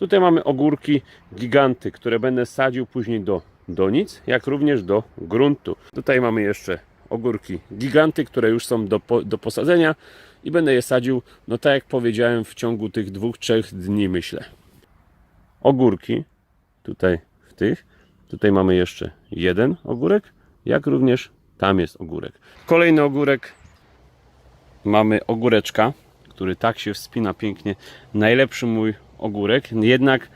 Tutaj mamy ogórki giganty, które będę sadził później do donic, jak również do gruntu. Tutaj mamy jeszcze ogórki giganty, które już są do, do posadzenia i będę je sadził, no tak jak powiedziałem, w ciągu tych dwóch, trzech dni myślę. Ogórki, tutaj w tych, tutaj mamy jeszcze jeden ogórek, jak również tam jest ogórek. Kolejny ogórek, mamy ogóreczka, który tak się wspina pięknie. Najlepszy mój ogórek, jednak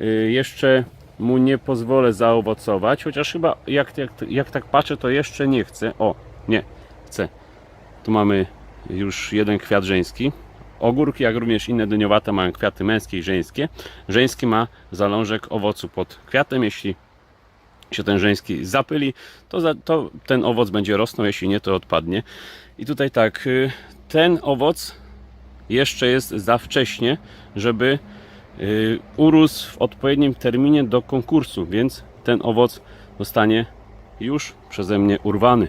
y, jeszcze mu nie pozwolę zaowocować, chociaż chyba jak, jak, jak tak patrzę, to jeszcze nie chcę. O, nie, chcę. Tu mamy już jeden kwiat żeński. Ogórki, jak również inne dyniowate mają kwiaty męskie i żeńskie. Żeński ma zalążek owocu pod kwiatem. Jeśli się ten żeński zapyli, to, za, to ten owoc będzie rosnął, jeśli nie, to odpadnie. I tutaj tak, y, ten owoc jeszcze jest za wcześnie, żeby urósł w odpowiednim terminie do konkursu, więc ten owoc zostanie już przeze mnie urwany.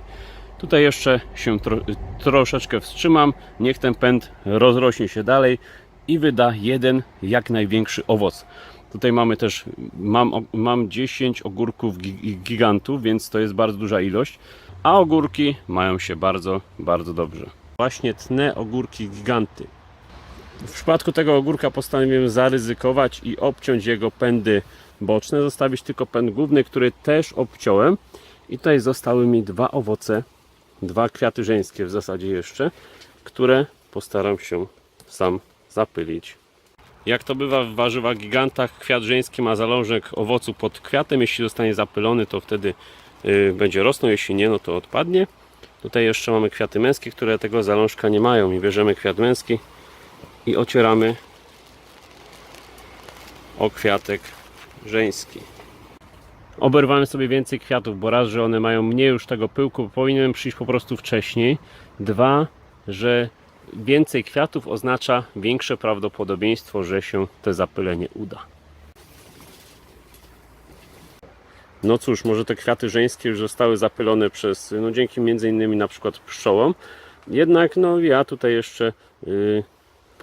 Tutaj jeszcze się tro, troszeczkę wstrzymam, niech ten pęd rozrośnie się dalej i wyda jeden jak największy owoc. Tutaj mamy też, mam, mam 10 ogórków gi- gigantów, więc to jest bardzo duża ilość, a ogórki mają się bardzo, bardzo dobrze. Właśnie tnę ogórki giganty. W przypadku tego ogórka postanowiłem zaryzykować i obciąć jego pędy boczne, zostawić tylko pęd główny, który też obciąłem. I tutaj zostały mi dwa owoce, dwa kwiaty żeńskie w zasadzie jeszcze, które postaram się sam zapylić. Jak to bywa w warzywach gigantach, kwiat żeński ma zalążek owocu pod kwiatem. Jeśli zostanie zapylony, to wtedy y, będzie rosnął, jeśli nie, no to odpadnie. Tutaj jeszcze mamy kwiaty męskie, które tego zalążka nie mają i bierzemy kwiat męski i ocieramy o kwiatek żeński. Oberwałem sobie więcej kwiatów, bo raz, że one mają mniej już tego pyłku, powinienem przyjść po prostu wcześniej. Dwa, że więcej kwiatów oznacza większe prawdopodobieństwo, że się te zapylenie uda. No cóż, może te kwiaty żeńskie już zostały zapylone przez, no dzięki między innymi na przykład pszczołom. Jednak no ja tutaj jeszcze y,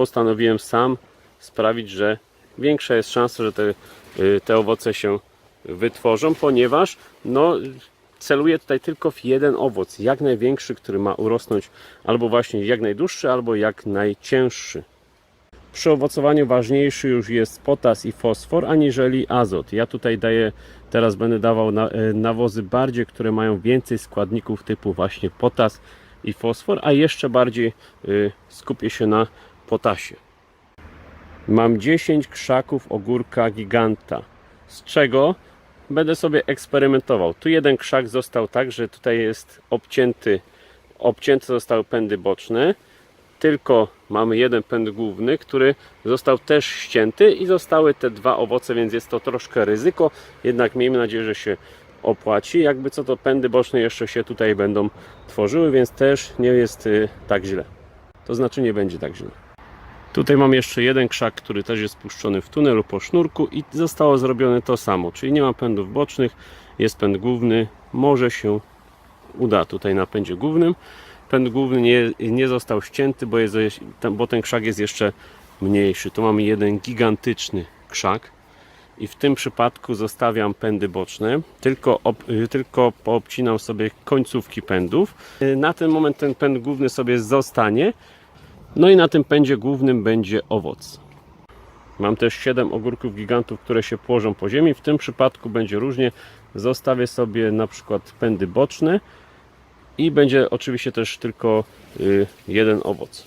postanowiłem sam sprawić, że większa jest szansa, że te, y, te owoce się wytworzą, ponieważ no, celuję tutaj tylko w jeden owoc, jak największy, który ma urosnąć albo właśnie jak najdłuższy, albo jak najcięższy. Przy owocowaniu ważniejszy już jest potas i fosfor, aniżeli azot. Ja tutaj daję, teraz będę dawał e, nawozy bardziej, które mają więcej składników typu właśnie potas i fosfor, a jeszcze bardziej y, skupię się na potasie. Mam 10 krzaków ogórka giganta, z czego będę sobie eksperymentował. Tu jeden krzak został tak, że tutaj jest obcięty, obcięte zostały pędy boczne, tylko mamy jeden pęd główny, który został też ścięty i zostały te dwa owoce, więc jest to troszkę ryzyko, jednak miejmy nadzieję, że się opłaci. Jakby co to pędy boczne jeszcze się tutaj będą tworzyły, więc też nie jest y, tak źle. To znaczy nie będzie tak źle. Tutaj mam jeszcze jeden krzak, który też jest puszczony w tunelu po sznurku i zostało zrobione to samo, czyli nie ma pędów bocznych, jest pęd główny, może się uda tutaj na pędzie głównym. Pęd główny nie, nie został ścięty, bo, jest, bo ten krzak jest jeszcze mniejszy. Tu mamy jeden gigantyczny krzak i w tym przypadku zostawiam pędy boczne, tylko, ob, tylko poobcinam sobie końcówki pędów. Na ten moment ten pęd główny sobie zostanie, no i na tym pędzie głównym będzie owoc. Mam też 7 ogórków gigantów, które się położą po ziemi. W tym przypadku będzie różnie. Zostawię sobie na przykład pędy boczne i będzie oczywiście też tylko y, jeden owoc.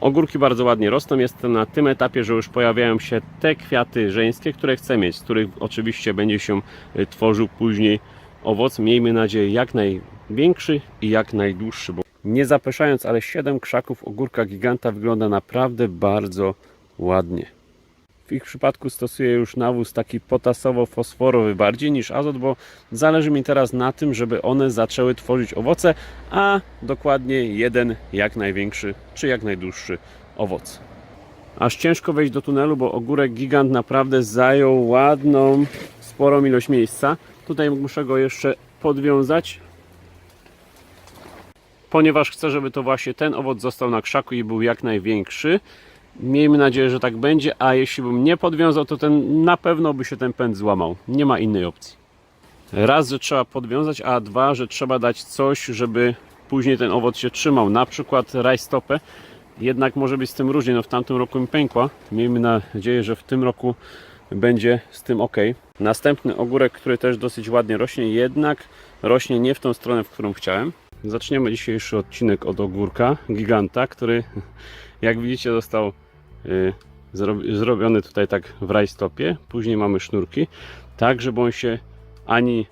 Ogórki bardzo ładnie rosną. Jestem na tym etapie, że już pojawiają się te kwiaty żeńskie, które chcę mieć, z których oczywiście będzie się y, tworzył później owoc. Miejmy nadzieję jak największy i jak najdłuższy. Bo nie zapeszając, ale 7 krzaków ogórka giganta wygląda naprawdę bardzo ładnie. W ich przypadku stosuję już nawóz taki potasowo-fosforowy bardziej niż azot, bo zależy mi teraz na tym, żeby one zaczęły tworzyć owoce, a dokładnie jeden jak największy czy jak najdłuższy owoc. Aż ciężko wejść do tunelu, bo ogórek gigant naprawdę zajął ładną, sporą ilość miejsca. Tutaj muszę go jeszcze podwiązać, ponieważ chcę, żeby to właśnie ten owoc został na krzaku i był jak największy. Miejmy nadzieję, że tak będzie, a jeśli bym nie podwiązał, to ten na pewno by się ten pęd złamał. Nie ma innej opcji. Raz, że trzeba podwiązać, a dwa, że trzeba dać coś, żeby później ten owoc się trzymał. Na przykład rajstopę. Jednak może być z tym różnie. No w tamtym roku mi pękła. Miejmy nadzieję, że w tym roku będzie z tym ok. Następny ogórek, który też dosyć ładnie rośnie, jednak rośnie nie w tą stronę, w którą chciałem. Zaczniemy dzisiejszy odcinek od ogórka giganta, który jak widzicie został y, zro- zrobiony tutaj tak w rajstopie. Później mamy sznurki, tak żeby on się ani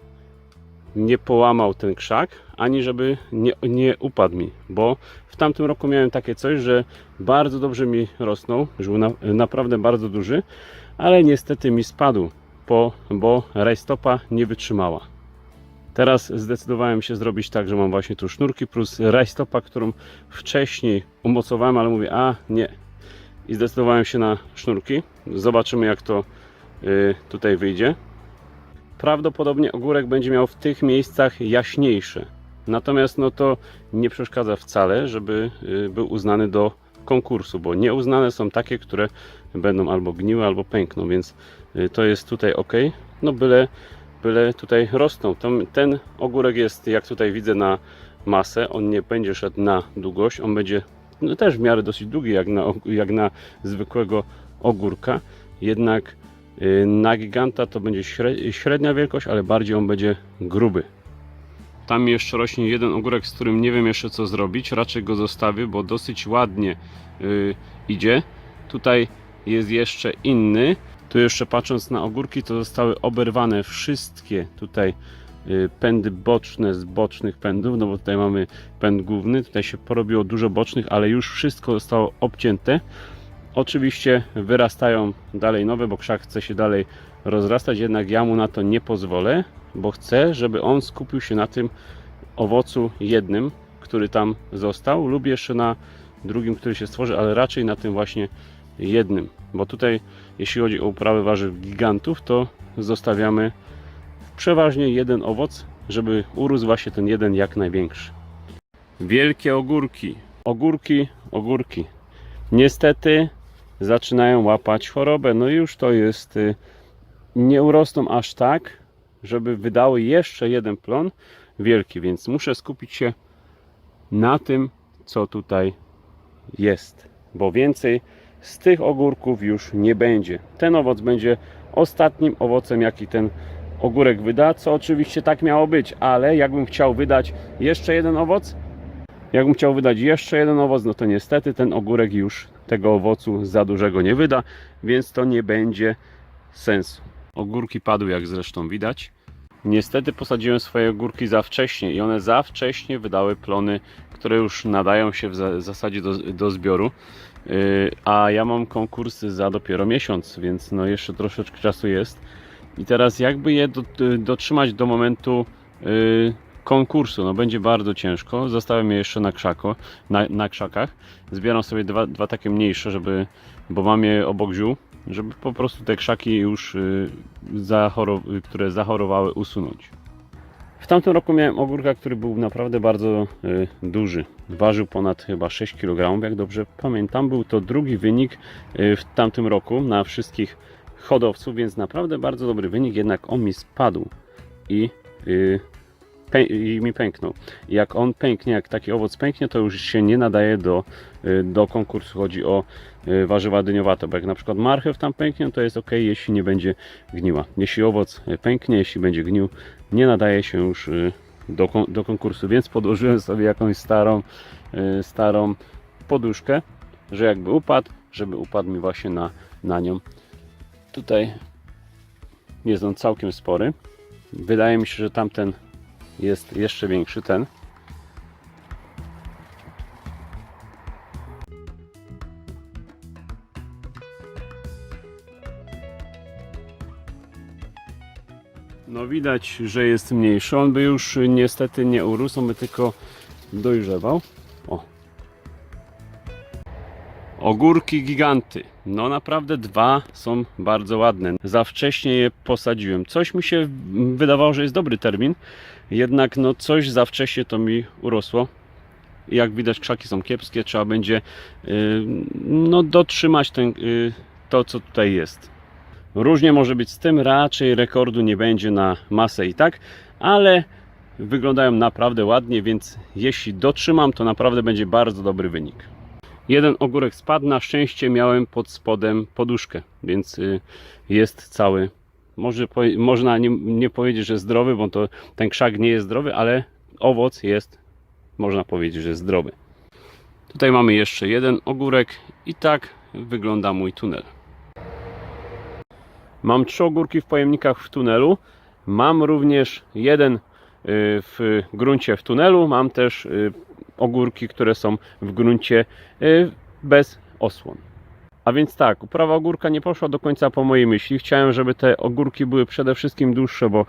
nie połamał ten krzak, ani żeby nie, nie upadł mi, bo w tamtym roku miałem takie coś, że bardzo dobrze mi rosnął, że był na, naprawdę bardzo duży, ale niestety mi spadł, po, bo rajstopa nie wytrzymała. Teraz zdecydowałem się zrobić tak, że mam właśnie tu sznurki plus rajstopa, którą wcześniej umocowałem, ale mówię, a nie. I zdecydowałem się na sznurki. Zobaczymy jak to y, tutaj wyjdzie. Prawdopodobnie ogórek będzie miał w tych miejscach jaśniejsze. Natomiast no to nie przeszkadza wcale, żeby y, był uznany do konkursu, bo nieuznane są takie, które będą albo gniły, albo pękną, więc y, to jest tutaj ok. No byle, byle tutaj rosną. Ten ogórek jest, jak tutaj widzę, na masę. On nie będzie szedł na długość, on będzie no, też w miarę dosyć długi, jak na, jak na zwykłego ogórka. Jednak y, na giganta to będzie śre- średnia wielkość, ale bardziej on będzie gruby. Tam jeszcze rośnie jeden ogórek, z którym nie wiem jeszcze co zrobić. Raczej go zostawię, bo dosyć ładnie y, idzie. Tutaj jest jeszcze inny. Tu jeszcze patrząc na ogórki, to zostały oberwane wszystkie tutaj y, pędy boczne z bocznych pędów, no bo tutaj mamy pęd główny, tutaj się porobiło dużo bocznych, ale już wszystko zostało obcięte. Oczywiście wyrastają dalej nowe, bo krzak chce się dalej rozrastać, jednak ja mu na to nie pozwolę, bo chcę, żeby on skupił się na tym owocu jednym, który tam został, lub jeszcze na drugim, który się stworzy, ale raczej na tym właśnie jednym, bo tutaj jeśli chodzi o uprawę warzyw gigantów, to zostawiamy przeważnie jeden owoc, żeby urósł właśnie ten jeden jak największy. Wielkie ogórki, ogórki, ogórki. Niestety zaczynają łapać chorobę. No już to jest. y, Nie urosną aż tak, żeby wydały jeszcze jeden plon wielki, więc muszę skupić się na tym, co tutaj jest, bo więcej z tych ogórków już nie będzie. Ten owoc będzie ostatnim owocem, jaki ten ogórek wyda, co oczywiście tak miało być, ale jakbym chciał wydać jeszcze jeden owoc, jakbym chciał wydać jeszcze jeden owoc, no to niestety ten ogórek już tego owocu za dużego nie wyda, więc to nie będzie sensu. Ogórki padły, jak zresztą widać. Niestety posadziłem swoje ogórki za wcześnie i one za wcześnie wydały plony, które już nadają się w za- zasadzie do, do zbioru. Yy, A ja mam konkursy za dopiero miesiąc, więc no jeszcze troszeczkę czasu jest. I teraz jakby je do, dotrzymać do momentu yy, konkursu, no będzie bardzo ciężko. Zostawiam je jeszcze na, krzako, na, na krzakach. Zbieram sobie dwa, dwa takie mniejsze, żeby, bo mam je obok ziół, żeby po prostu te krzaki już, yy, zachoro- które zachorowały, usunąć. W tamtym roku miałem ogórka, który był naprawdę bardzo y, duży. Ważył ponad chyba 6 kg, jak dobrze pamiętam. Był to drugi wynik y, w tamtym roku na wszystkich hodowców, więc naprawdę bardzo dobry wynik. Jednak on mi spadł i, y, i mi pęknął. Jak on pęknie, jak taki owoc pęknie, to już się nie nadaje do, y, do konkursu. Chodzi o y, warzywa dyniowate, bo jak na przykład marchew tam pęknie, to jest ok, jeśli nie będzie gniła. Jeśli owoc y, pęknie, jeśli będzie gnił, nie nadaje się już do, do konkursu, więc podłożyłem sobie jakąś starą, starą poduszkę, że jakby upadł, żeby upadł mi właśnie na, na nią. Tutaj jest on całkiem spory. Wydaje mi się, że tamten jest jeszcze większy, ten. No widać, że jest mniejszy. On by już niestety nie urósł, on by tylko dojrzewał. Ogórki giganty. No naprawdę dwa są bardzo ładne. Za wcześnie je posadziłem. Coś mi się wydawało, że jest dobry termin. Jednak no coś za wcześnie to mi urosło. jak widać krzaki są kiepskie, trzeba będzie y, no, dotrzymać ten, y, to, co tutaj jest. Różnie może być z tym, raczej rekordu nie będzie na masę i tak, ale wyglądają naprawdę ładnie, więc jeśli dotrzymam, to naprawdę będzie bardzo dobry wynik. Jeden ogórek spadł, na szczęście miałem pod spodem poduszkę, więc y, jest cały. Może, można nie, nie powiedzieć, że zdrowy, bo to ten krzak nie jest zdrowy, ale owoc jest, można powiedzieć, że zdrowy. Tutaj mamy jeszcze jeden ogórek i tak wygląda mój tunel. Mam trzy ogórki w pojemnikach w tunelu. Mam również jeden y, w gruncie w tunelu. Mam też y, ogórki, które są w gruncie y, bez osłon. A więc tak, uprawa ogórka nie poszła do końca po mojej myśli. Chciałem, żeby te ogórki były przede wszystkim dłuższe, bo y,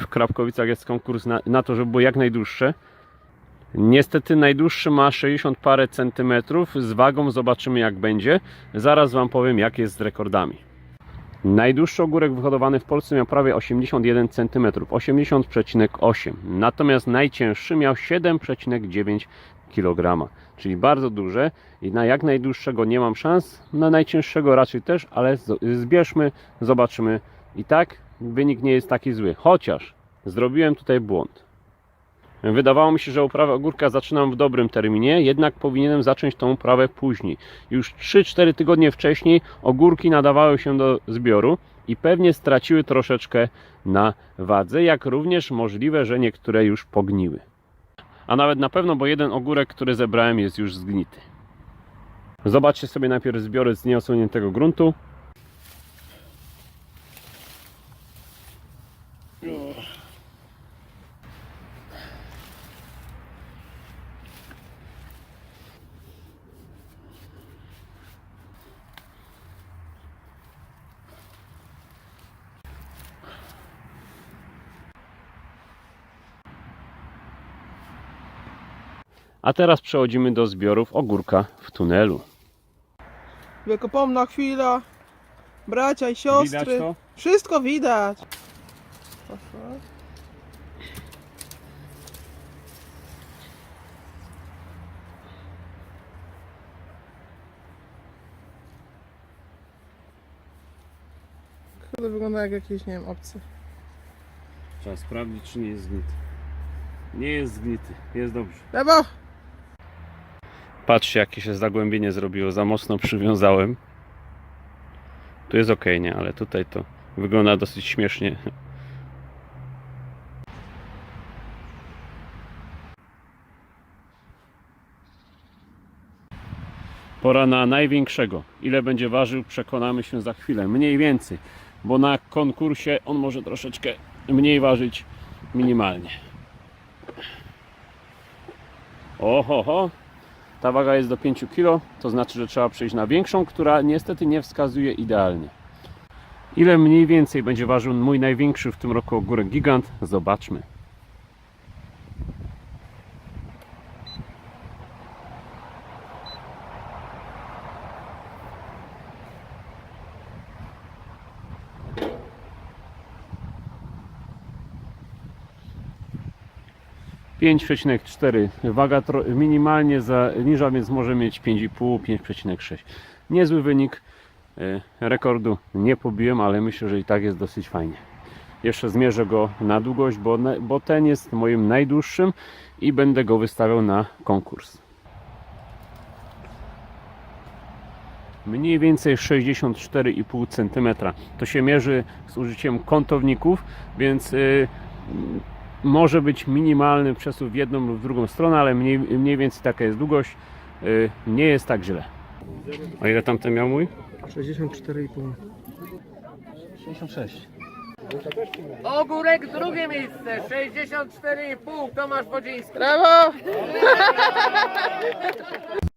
w Krapkowicach jest konkurs na, na to, żeby były jak najdłuższe. Niestety najdłuższy ma 60 parę centymetrów. Z wagą zobaczymy jak będzie. Zaraz Wam powiem jak jest z rekordami. Najdłuższy ogórek wyhodowany w Polsce miał prawie 81 cm, 80,8. Natomiast najcięższy miał 7,9 kg, czyli bardzo duże i na jak najdłuższego nie mam szans, na najcięższego raczej też, ale zbierzmy, zobaczymy. I tak wynik nie jest taki zły, chociaż zrobiłem tutaj błąd. Wydawało mi się, że uprawę ogórka zaczynam w dobrym terminie, jednak powinienem zacząć tą uprawę później. Już 3-4 tygodnie wcześniej ogórki nadawały się do zbioru i pewnie straciły troszeczkę na wadze, jak również możliwe, że niektóre już pogniły. A nawet na pewno, bo jeden ogórek, który zebrałem jest już zgnity. Zobaczcie sobie najpierw zbiory z nieosłoniętego gruntu. A teraz przechodzimy do zbiorów ogórka w tunelu. Wiekopomna chwila. Bracia i siostry. Widać to? Wszystko widać. Kurde, wygląda jak jakiś, nie wiem, obcy. Trzeba sprawdzić, czy nie jest zgnity. Nie jest zgnity, jest dobrze. Lewo! Patrzcie, jakie się zagłębienie zrobiło. Za mocno przywiązałem. Tu jest ok, nie? Ale tutaj to wygląda dosyć śmiesznie. Pora na największego. Ile będzie ważył, przekonamy się za chwilę. Mniej więcej, bo na konkursie on może troszeczkę mniej ważyć minimalnie. Oho, ho. Ta waga jest do 5 kg, to znaczy, że trzeba przejść na większą, która niestety nie wskazuje idealnie. Ile mniej więcej będzie ważył mój największy w tym roku ogórek gigant? Zobaczmy. Pięć przecinek cztery. Waga tro- minimalnie zaniża, więc może mieć 5,5, 5,6. Niezły wynik. E, Rekordu nie pobiłem, ale myślę, że i tak jest dosyć fajnie. Jeszcze zmierzę go na długość, bo, bo ten jest moim najdłuższym i będę go wystawiał na konkurs. Mniej więcej 64,5 cm. To się mierzy z użyciem kątowników, więc y, może być minimalny przesuw w jedną lub w drugą stronę, ale mniej, mniej więcej taka jest długość. Y, nie jest tak źle. A ile tamten miał mój? 64,5. 66. Ogórek drugie miejsce, 64,5 Tomasz Wodziński. Brawo!